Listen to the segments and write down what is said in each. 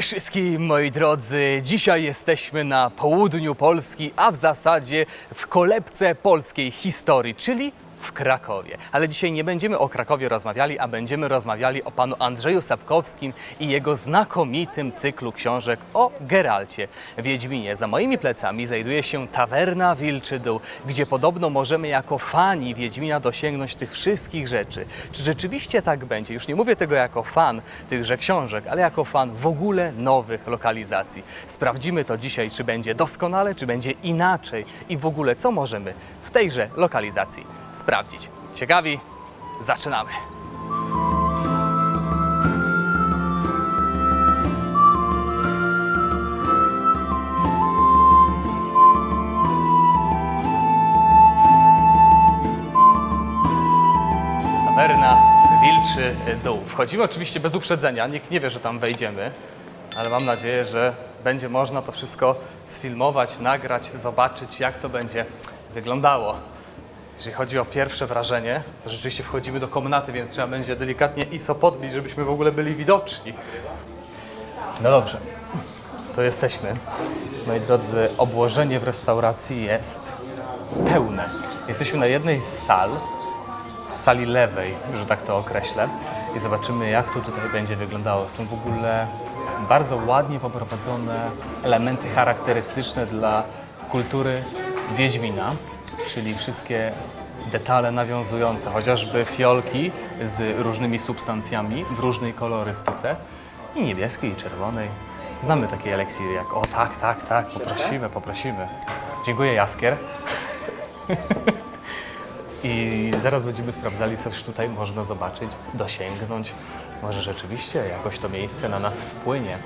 Wszystkim moi drodzy. Dzisiaj jesteśmy na południu Polski, a w zasadzie w kolebce polskiej historii, czyli w Krakowie. Ale dzisiaj nie będziemy o Krakowie rozmawiali, a będziemy rozmawiali o panu Andrzeju Sapkowskim i jego znakomitym cyklu książek o Geralcie Wiedźminie. Za moimi plecami znajduje się tawerna Wilczy Dół, gdzie podobno możemy jako fani Wiedźmina dosięgnąć tych wszystkich rzeczy. Czy rzeczywiście tak będzie? Już nie mówię tego jako fan tychże książek, ale jako fan w ogóle nowych lokalizacji. Sprawdzimy to dzisiaj, czy będzie doskonale, czy będzie inaczej i w ogóle co możemy w tejże lokalizacji sprawdzić. Ciekawi? Zaczynamy! Tawerna Wilczy Dół. Wchodzimy oczywiście bez uprzedzenia, nikt nie wie, że tam wejdziemy, ale mam nadzieję, że będzie można to wszystko sfilmować, nagrać, zobaczyć, jak to będzie wyglądało. Jeżeli chodzi o pierwsze wrażenie, to rzeczywiście wchodzimy do komnaty, więc trzeba będzie delikatnie ISO podbić, żebyśmy w ogóle byli widoczni. No dobrze, to jesteśmy. Moi drodzy, obłożenie w restauracji jest pełne. Jesteśmy na jednej z sal, sali lewej, że tak to określę, i zobaczymy, jak to tutaj będzie wyglądało. Są w ogóle bardzo ładnie poprowadzone elementy charakterystyczne dla kultury Wiedźmina, czyli wszystkie detale nawiązujące, chociażby fiolki z różnymi substancjami w różnej kolorystyce i niebieskiej, i czerwonej. Znamy takie eliksiry jak, o tak, tak, tak, poprosimy, poprosimy. Dziękuję Jaskier. I zaraz będziemy sprawdzali, coś tutaj można zobaczyć, dosięgnąć. Może rzeczywiście jakoś to miejsce na nas wpłynie.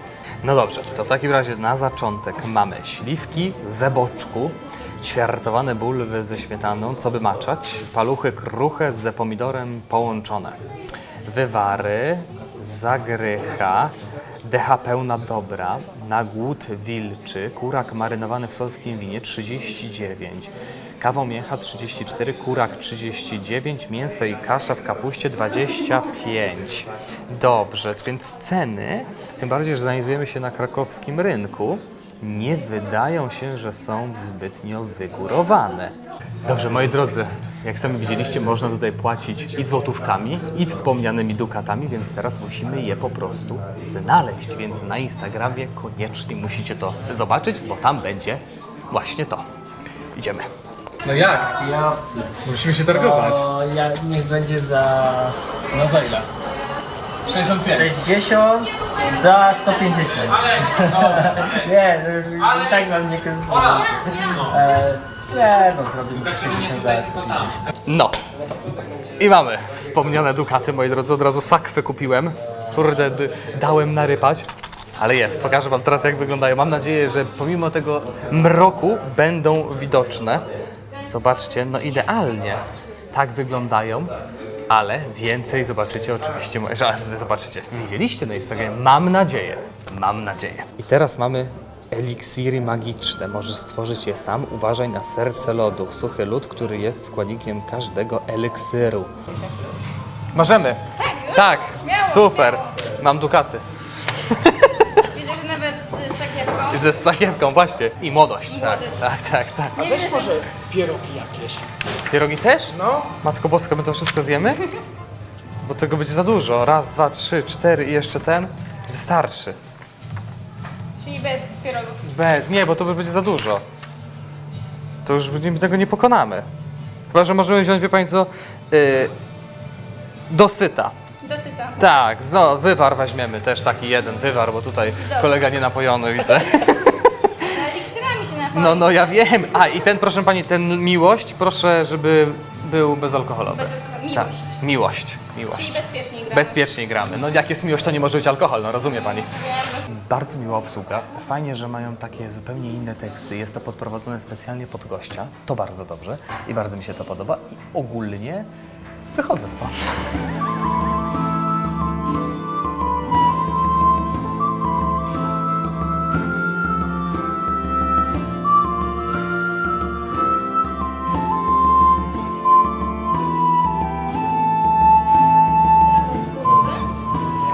No dobrze, to w takim razie na zaczątek mamy śliwki we boczku, ćwiartowane bulwy ze śmietaną, co by maczać, paluchy kruche z pomidorem połączone, wywary, zagrycha, decha pełna dobra, na głód wilczy, kurak marynowany w solskim winie 39, kawa miecha 34, kurak 39, mięso i kasza w kapuście 25. Dobrze, więc ceny, tym bardziej, że znajdujemy się na krakowskim rynku, nie wydają się, że są zbytnio wygórowane. Dobrze, moi drodzy, jak sami widzieliście, można tutaj płacić i złotówkami, i wspomnianymi dukatami, więc teraz musimy je po prostu znaleźć. Więc na Instagramie koniecznie musicie to zobaczyć, bo tam będzie właśnie to. Idziemy. No jak? Ja, Musimy się targować. o, ja niech będzie za No za ile? 65. 60, za 150. nie, no, i tak wam nie korzystam. E, nie, no zrobimy 60 za 150. No. I mamy wspomniane dukaty, moi drodzy. Od razu sakwę kupiłem. Kurde, dałem narypać. Ale jest, pokażę Wam teraz jak wyglądają. Mam nadzieję, że pomimo tego mroku będą widoczne. Zobaczcie, no idealnie tak wyglądają, ale więcej zobaczycie oczywiście, że zobaczycie. Widzieliście na Instagramie, mam nadzieję, mam nadzieję. I teraz mamy eliksiry magiczne. Możesz stworzyć je sam. Uważaj na serce lodu. Suchy lód, który jest składnikiem każdego eliksiru. Możemy. Tak, super. Mam dukaty. Widzę, że nawet z sakiewką. Ze sakiewką, właśnie. I młodość. Tak, młodość. tak, tak, tak. Nie widzę, że... pierogi jakieś. Pierogi też? No. Matko Boska, my to wszystko zjemy? Bo tego będzie za dużo. Raz, dwa, trzy, cztery i jeszcze ten. Wystarczy. Czyli bez pierogów. Bez, nie, bo to będzie za dużo. To już nie- tego nie pokonamy. Chyba, że możemy wziąć, wie pani co, yy, dosyta. Dosyta. Tak, zo, wywar weźmiemy też taki jeden wywar, bo tutaj kolega nienapojony widzę. No, no ja wiem. A i ten, proszę pani, ten miłość, proszę, żeby był bezalkoholowy. Bez alkoholu. Tak, Miłość. miłość, miłość. Czyli bezpiecznie gramy. Bezpiecznie gramy. No jak jest miłość, to nie może być alkohol, no rozumie pani. Bardzo miła obsługa. Fajnie, że mają takie zupełnie inne teksty. Jest to podprowadzone specjalnie pod gościa. To bardzo dobrze i bardzo mi się to podoba. I ogólnie wychodzę stąd.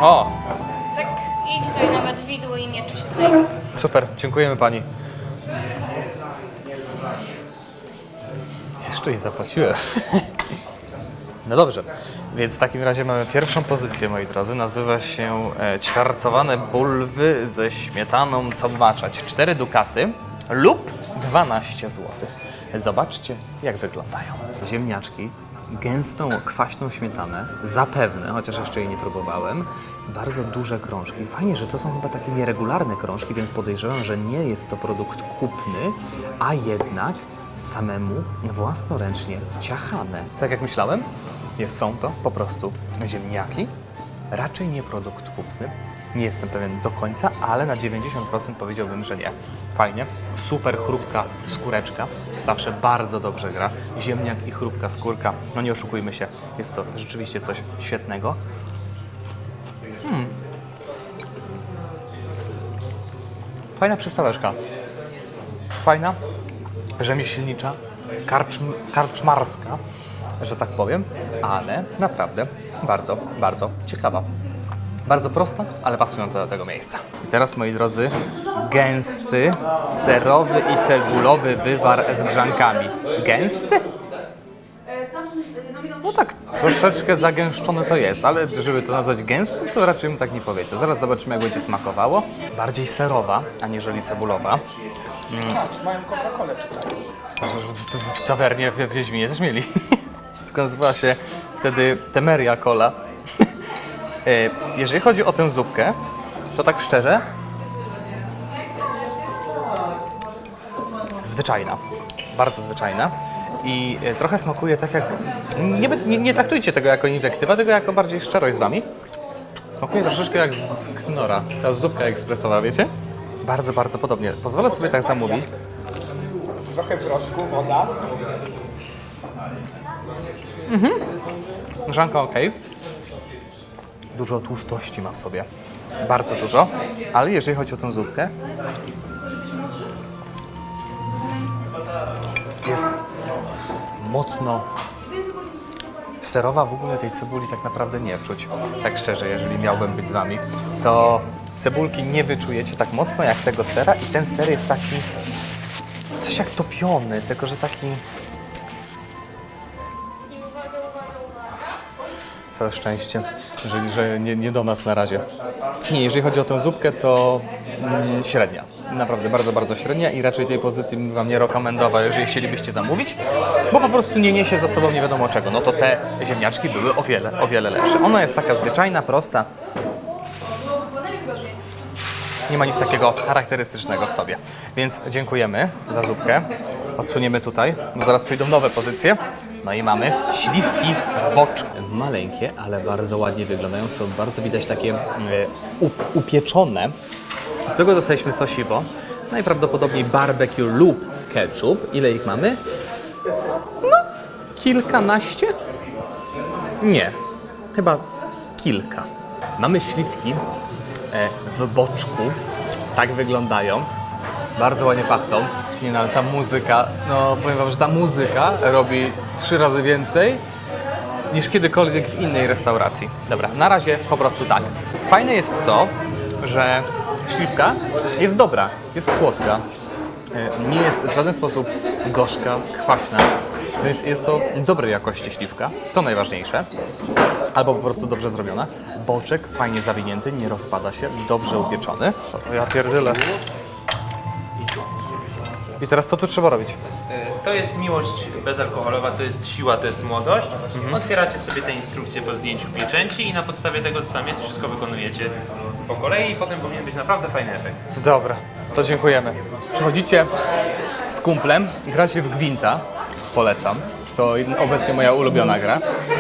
O, Tak i tutaj nawet widły i mieczy się znajdą. Super, dziękujemy pani. Jeszcze i zapłaciłem. No dobrze, więc w takim razie mamy pierwszą pozycję, moi drodzy. Nazywa się e, ćwiartowane bulwy ze śmietaną co maczać. 4 dukaty lub 12 zł. Zobaczcie, jak wyglądają. Ziemniaczki, gęstą, kwaśną śmietanę, zapewne, chociaż jeszcze jej nie próbowałem. Bardzo duże krążki. Fajnie, że to są chyba takie nieregularne krążki, więc podejrzewam, że nie jest to produkt kupny, a jednak samemu własnoręcznie ciachane. Tak jak myślałem, są to po prostu ziemniaki, raczej nie produkt kupny. Nie jestem pewien do końca, ale na 90% powiedziałbym, że nie. Fajnie, super chrupka skóreczka, zawsze bardzo dobrze gra. Ziemniak i chrupka skórka, no nie oszukujmy się, jest to rzeczywiście coś świetnego. Hmm. Fajna przystaweczka. Fajna, rzemieślnicza, karczm, karczmarska, że tak powiem, ale naprawdę bardzo, bardzo ciekawa. Bardzo prosta, ale pasująca do tego miejsca. I teraz, moi drodzy, gęsty, serowy i cebulowy wywar z grzankami. Gęsty? No tak, troszeczkę zagęszczony to jest, ale żeby to nazwać gęstym, to raczej bym tak nie powiedział. Zaraz zobaczymy, jak będzie smakowało. Bardziej serowa, aniżeli cebulowa. Mają Coca-Colę tutaj. W, w tawernie w, w Wiedźminie też mieli. Tylko nazywała się wtedy Temeria Cola. E, Jeżeli chodzi o tę zupkę, to tak szczerze, zwyczajna. Bardzo zwyczajna. I e, trochę smakuje tak jak... Nie, nie, nie traktujcie tego jako inwektywa, tylko jako bardziej szczerość z wami. Smakuje troszeczkę jak z knora. Ta zupka ekspresowa, wiecie? Bardzo, bardzo podobnie. Pozwolę sobie tak zamówić. Trochę proszku, woda. Grzanka ok. Dużo tłustości ma w sobie. Bardzo dużo. Ale jeżeli chodzi o tę zupkę, jest mocno serowa. W ogóle tej cebuli tak naprawdę nie czuć. Tak szczerze, jeżeli miałbym być z wami, to cebulki nie wyczujecie tak mocno jak tego sera i ten ser jest taki coś jak topiony, tylko że taki Całe szczęście, że, że nie, nie do nas na razie. Nie, jeżeli chodzi o tę zupkę, to mm, średnia. Naprawdę bardzo, bardzo średnia i raczej tej pozycji bym Wam nie rekomendował, jeżeli chcielibyście zamówić, bo po prostu nie niesie za sobą nie wiadomo czego. No to te ziemniaczki były o wiele, o wiele lepsze. Ona jest taka zwyczajna, prosta. Nie ma nic takiego charakterystycznego w sobie. Więc dziękujemy za zupkę. Odsuniemy tutaj, bo zaraz przyjdą nowe pozycje. No i mamy śliwki w boczku. Maleńkie, ale bardzo ładnie wyglądają. Są bardzo widać takie e, up- upieczone. Do tego dostaliśmy sosiwo. Najprawdopodobniej barbecue lub ketchup. Ile ich mamy? No, kilkanaście? Nie, chyba kilka. Mamy śliwki e, w boczku. Tak wyglądają. Bardzo ładnie pachną. Nie no, ale ta muzyka, no powiem wam, że ta muzyka robi trzy razy więcej niż kiedykolwiek w innej restauracji. Dobra, na razie po prostu tak. Fajne jest to, że śliwka jest dobra, jest słodka. E, Nie jest w żaden sposób gorzka, kwaśna. Więc jest to dobrej jakości śliwka, to najważniejsze. Albo po prostu dobrze zrobiona. Boczek fajnie zawinięty, nie rozpada się, dobrze upieczony. Ja pierdolę. I teraz co tu trzeba robić? Y, To jest miłość bezalkoholowa, to jest siła, to jest młodość. Otwieracie sobie te instrukcje po zdjęciu pieczęci i na podstawie tego, co tam jest, wszystko wykonujecie po kolei i potem powinien być naprawdę fajny efekt. Dobra, to dziękujemy. Przychodzicie z kumplem, gracie w Gwinta, polecam. To obecnie moja ulubiona gra.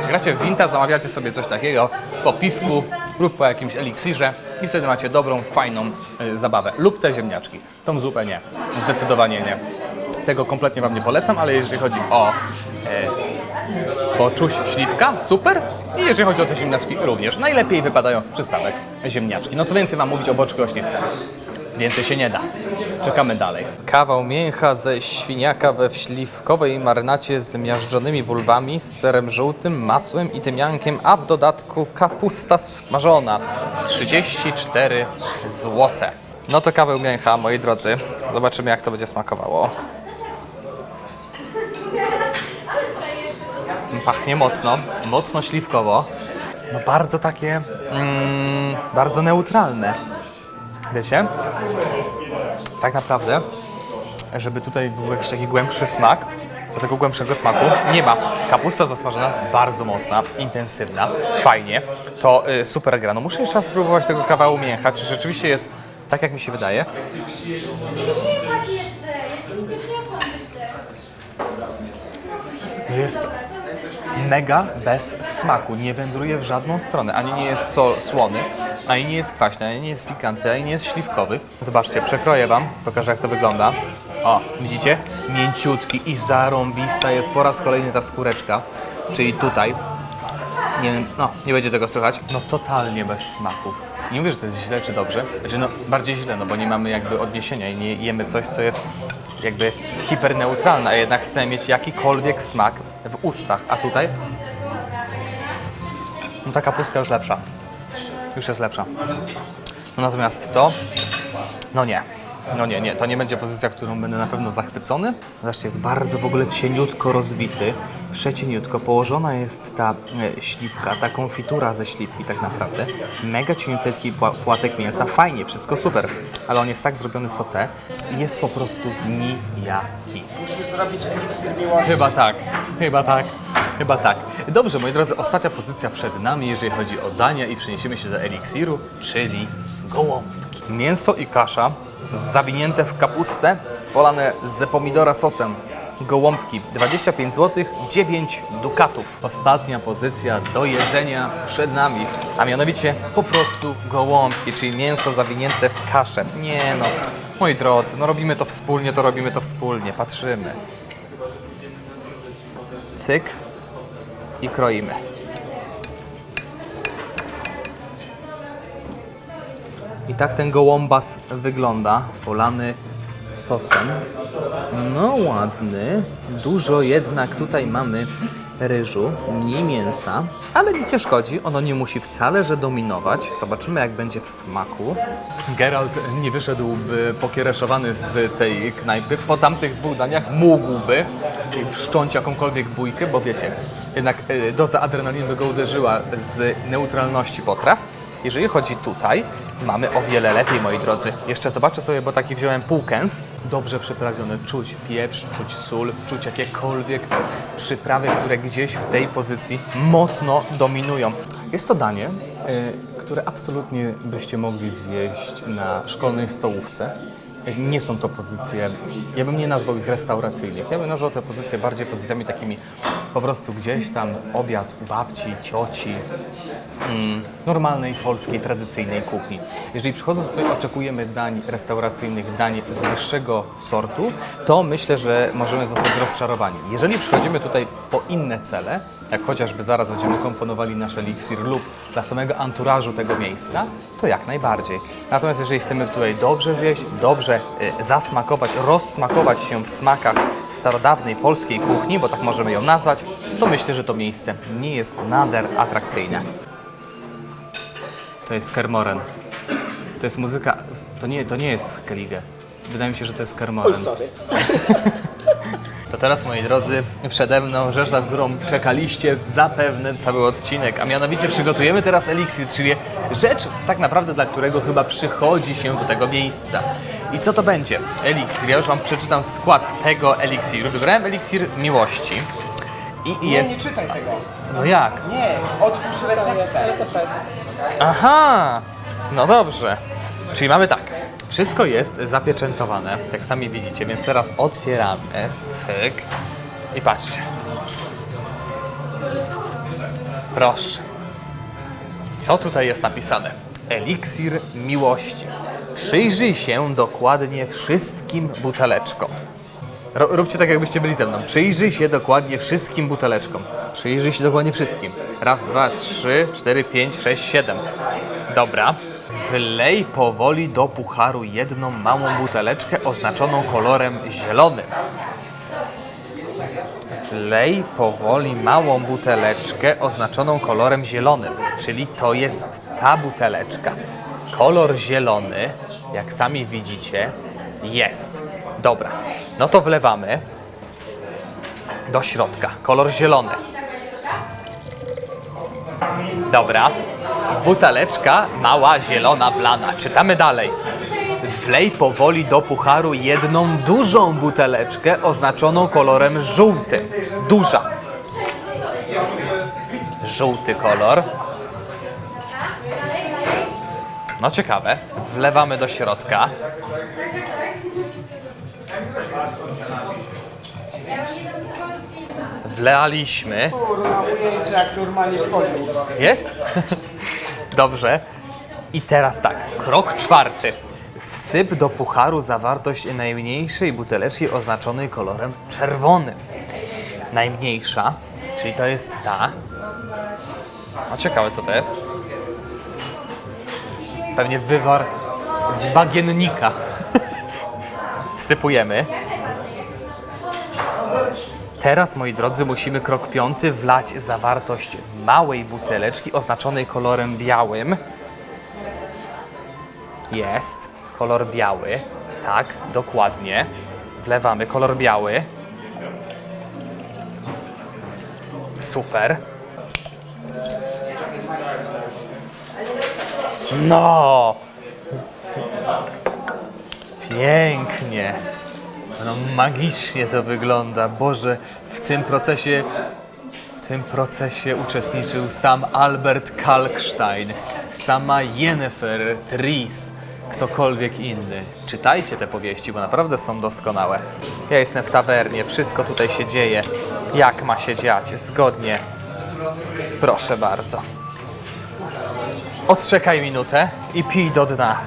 Gracie w Gwinta, zamawiacie sobie coś takiego po piwku lub po jakimś eliksirze i wtedy macie dobrą, fajną y, zabawę. Lub te ziemniaczki. Tą zupę nie. Zdecydowanie nie. Tego kompletnie Wam nie polecam, ale jeżeli chodzi o e, poczuć śliwka, super. I jeżeli chodzi o te ziemniaczki, również. Najlepiej wypadają z przystawek ziemniaczki. No co więcej Wam mówić o boczku o śliwce. Więcej się nie da. Czekamy dalej. Kawał mięcha ze świniaka we śliwkowej marynacie z miażdżonymi bulwami, z serem żółtym, masłem i tymiankiem, a w dodatku kapusta smażona. 34 złote. No to kawał mięcha, moi drodzy. Zobaczymy, jak to będzie smakowało. Pachnie mocno, mocno śliwkowo. No bardzo takie, mm, bardzo neutralne. Wiecie? Tak naprawdę, żeby tutaj był jakiś taki głębszy smak, to tego głębszego smaku nie ma. Kapusta zasmażona, bardzo mocna, intensywna, fajnie. To y, super gra. No muszę jeszcze raz spróbować tego kawału mięcha, czy rzeczywiście jest tak, jak mi się wydaje. Jest mega bez smaku, nie wędruje w żadną stronę. Ani nie jest sol, słony, ani nie jest kwaśny, ani nie jest pikantny, ani nie jest śliwkowy. Zobaczcie, przekroję Wam, pokażę jak to wygląda. O, widzicie? Mięciutki i zarąbista jest po raz kolejny ta skóreczka, czyli tutaj. Nie no, nie będzie tego słychać. No totalnie bez smaku. Nie mówię, że to jest źle czy dobrze. Znaczy, no bardziej źle, no bo nie mamy jakby odniesienia i nie jemy coś, co jest jakby hiperneutralne, a jednak chcemy mieć jakikolwiek smak w ustach. A tutaj no ta kapustka już lepsza. Już jest lepsza. No natomiast to, no nie. No nie, nie, to nie będzie pozycja, którą będę na pewno zachwycony. Zobaczcie, jest bardzo w ogóle cieniutko rozbity, przecieniutko. Położona jest ta e, śliwka, ta konfitura ze śliwki tak naprawdę. Mega cieniutki pła- płatek mięsa, fajnie, wszystko super. Ale on jest tak zrobiony sauté, jest po prostu nijaki. Musisz zrobić miłości. Chyba tak, chyba tak, chyba tak. Dobrze, moi drodzy, ostatnia pozycja przed nami, jeżeli chodzi o dania i przeniesiemy się do eliksiru, czyli gołąbki. Mięso i kasza zawinięte w kapustę, polane z pomidora sosem. Gołąbki 25 zł, 9 dukatów. Ostatnia pozycja do jedzenia przed nami, a mianowicie po prostu gołąbki, czyli mięso zawinięte w kaszę. Nie no, moi drodzy, no robimy to wspólnie, to robimy to wspólnie, patrzymy cyk i kroimy. I tak ten gołąbas wygląda, polany sosem. No ładny, dużo jednak tutaj mamy ryżu, mniej mięsa, ale nic nie szkodzi, ono nie musi wcale, że dominować. Zobaczymy jak będzie w smaku. Geralt nie wyszedłby pokiereszowany z tej knajpy. Po tamtych dwóch daniach mógłby wszcząć jakąkolwiek bójkę, bo wiecie, jednak y, doza adrenaliny go uderzyła z neutralności potraw. Jeżeli chodzi tutaj, mamy o wiele lepiej, moi drodzy. Jeszcze zobaczę sobie, bo taki wziąłem półkęs. Dobrze przyprawiony, czuć pieprz, czuć sól, czuć jakiekolwiek przyprawy, które gdzieś w tej pozycji mocno dominują. Jest to danie, y, które absolutnie byście mogli zjeść na szkolnej stołówce. Nie są to pozycje, ja bym nie nazwał ich restauracyjnych, ja bym nazwał te pozycje bardziej pozycjami takimi po prostu gdzieś tam obiad u babci, cioci, mm, normalnej polskiej, tradycyjnej kuchni. Jeżeli przychodząc tutaj oczekujemy dań restauracyjnych, dań z wyższego sortu, to myślę, że możemy zostać rozczarowani. Jeżeli przychodzimy tutaj po inne cele, jak chociażby zaraz będziemy komponowali nasz eliksir lub dla samego anturażu tego miejsca, to jak najbardziej. Natomiast jeżeli chcemy tutaj dobrze zjeść, dobrze y, zasmakować, rozsmakować się w smakach starodawnej polskiej kuchni, bo tak możemy ją nazwać, to myślę, że to miejsce nie jest nader atrakcyjne. To jest Kermoren. To jest muzyka, to nie, to nie jest Skellige. Wydaje mi się, że to jest Kermoren. Oj, sorry. To teraz, moi drodzy, przede mną rzecz, na którą czekaliście zapewne cały odcinek, a mianowicie przygotujemy teraz eliksir, czyli rzecz tak naprawdę, dla którego chyba przychodzi się do tego miejsca. I co to będzie? Eliksir, ja już Wam przeczytam skład tego eliksiru. Wybrałem eliksir miłości i Nie, nie jest... czytaj tego. No jak? Nie, otwórz receptę. Aha, no dobrze. Czyli mamy tak. Wszystko jest zapieczętowane, jak sami widzicie, więc teraz otwieramy. Cyk. I patrzcie. Proszę. Co tutaj jest napisane? Eliksir miłości. Przyjrzyj się dokładnie wszystkim buteleczkom. Róbcie tak, jakbyście byli ze mną. Przyjrzyj się dokładnie wszystkim buteleczkom. Przyjrzyj się dokładnie wszystkim. Raz, dwa, trzy, cztery, pięć, sześć, siedem. Dobra. Wlej powoli do pucharu jedną małą buteleczkę oznaczoną kolorem zielonym. Wlej powoli małą buteleczkę oznaczoną kolorem zielonym, czyli to jest ta buteleczka. Kolor zielony, jak sami widzicie, jest. Dobra, no to wlewamy do środka. Kolor zielony. Dobra. Buteleczka mała, zielona, wlana. Czytamy dalej. Wlej powoli do pucharu jedną dużą buteleczkę oznaczoną kolorem żółtym. Duża. Żółty kolor. No ciekawe. Wlewamy do środka. Wlaliśmy. Kurwa, ujęcie jak normalnie w Hollywood. Jest? Dobrze. I teraz tak, krok czwarty. Wsyp do pucharu zawartość najmniejszej buteleczki oznaczonej kolorem czerwonym. Najmniejsza, czyli to jest ta. No ciekawe co to jest. Pewnie wywar z bagiennika. Wsypujemy. Teraz, moi drodzy, musimy krok piąty wlać zawartość małej buteleczki oznaczonej kolorem białym. Jest. Kolor biały. Tak, dokładnie. Wlewamy kolor biały. Super. No! Pięknie. No magicznie to wygląda. Boże, w tym procesie w tym procesie uczestniczył sam Albert Kalkstein, sama Jennifer Tries, ktokolwiek inny. Czytajcie te powieści, bo naprawdę są doskonałe. Ja jestem w tawernie, wszystko tutaj się dzieje, jak ma się dziać, zgodnie. Proszę bardzo. Odczekaj minutę i pij do dna.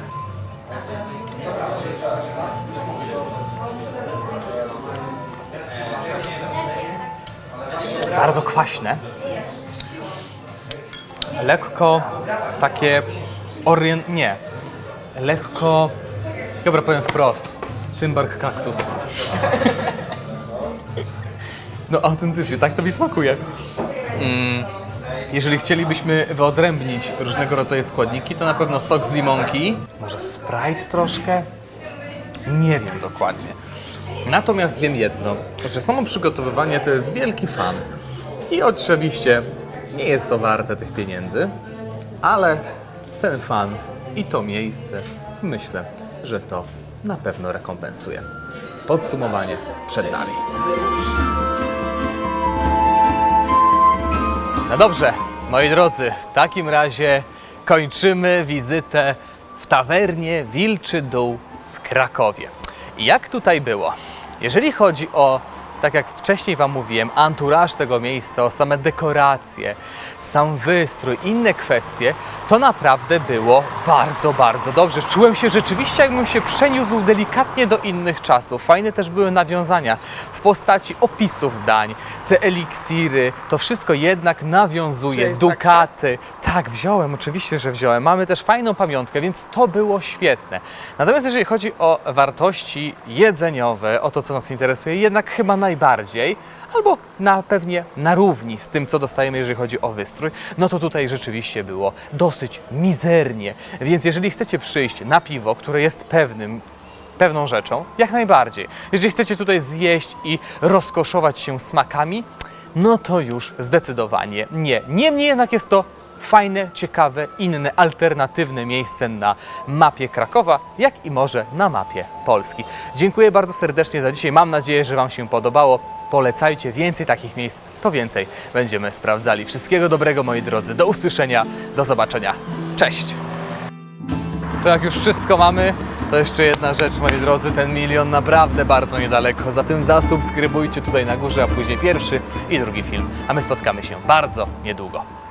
Bardzo kwaśne. Lekko takie orient... nie. Lekko... Dobra, powiem wprost. Cymbark kaktus. No autentycznie, tak to mi smakuje. Mm, jeżeli chcielibyśmy wyodrębnić różnego rodzaju składniki, to na pewno sok z limonki. Może Sprite troszkę? Nie wiem dokładnie. Natomiast wiem jedno, że samo przygotowywanie to jest wielki fan. I oczywiście nie jest to warte tych pieniędzy, ale ten fan i to miejsce myślę, że to na pewno rekompensuje. Podsumowanie przed nami. No dobrze, moi drodzy, w takim razie kończymy wizytę w tawernie Wilczy Dół w Krakowie. Jak tutaj było? Jeżeli chodzi o, tak jak wcześniej Wam mówiłem, anturaż tego miejsca, o same dekoracje, sam wystrój, inne kwestie, to naprawdę było bardzo, bardzo dobrze. Czułem się rzeczywiście, jakbym się przeniósł delikatnie do innych czasów. Fajne też były nawiązania w postaci opisów dań, te eliksiry, to wszystko jednak nawiązuje, Wziąłeś tak? dukaty. Tak, wziąłem, oczywiście, że wziąłem. Mamy też fajną pamiątkę, więc to było świetne. Natomiast jeżeli chodzi o wartości jedzeniowe, o to, co nas interesuje, jednak chyba najbardziej, albo na pewnie na równi z tym, co dostajemy, jeżeli chodzi o wystrój, no to tutaj rzeczywiście było dosyć mizernie. Więc jeżeli chcecie przyjść na piwo, które jest pewnym pewną rzeczą, jak najbardziej. Jeżeli chcecie tutaj zjeść i rozkoszować się smakami, no to już zdecydowanie nie. Niemniej jednak jest to fajne, ciekawe, inne, alternatywne miejsce na mapie Krakowa, jak i może na mapie Polski. Dziękuję bardzo serdecznie za dzisiaj. Mam nadzieję, że Wam się podobało. Polecajcie więcej takich miejsc, to więcej będziemy sprawdzali. Wszystkiego dobrego, moi drodzy. Do usłyszenia, do zobaczenia. Cześć! To jak już wszystko mamy, to jeszcze jedna rzecz, moi drodzy, ten milion naprawdę bardzo niedaleko. Zatem zasubskrybujcie tutaj na górze, a później pierwszy i drugi film. A my spotkamy się bardzo niedługo.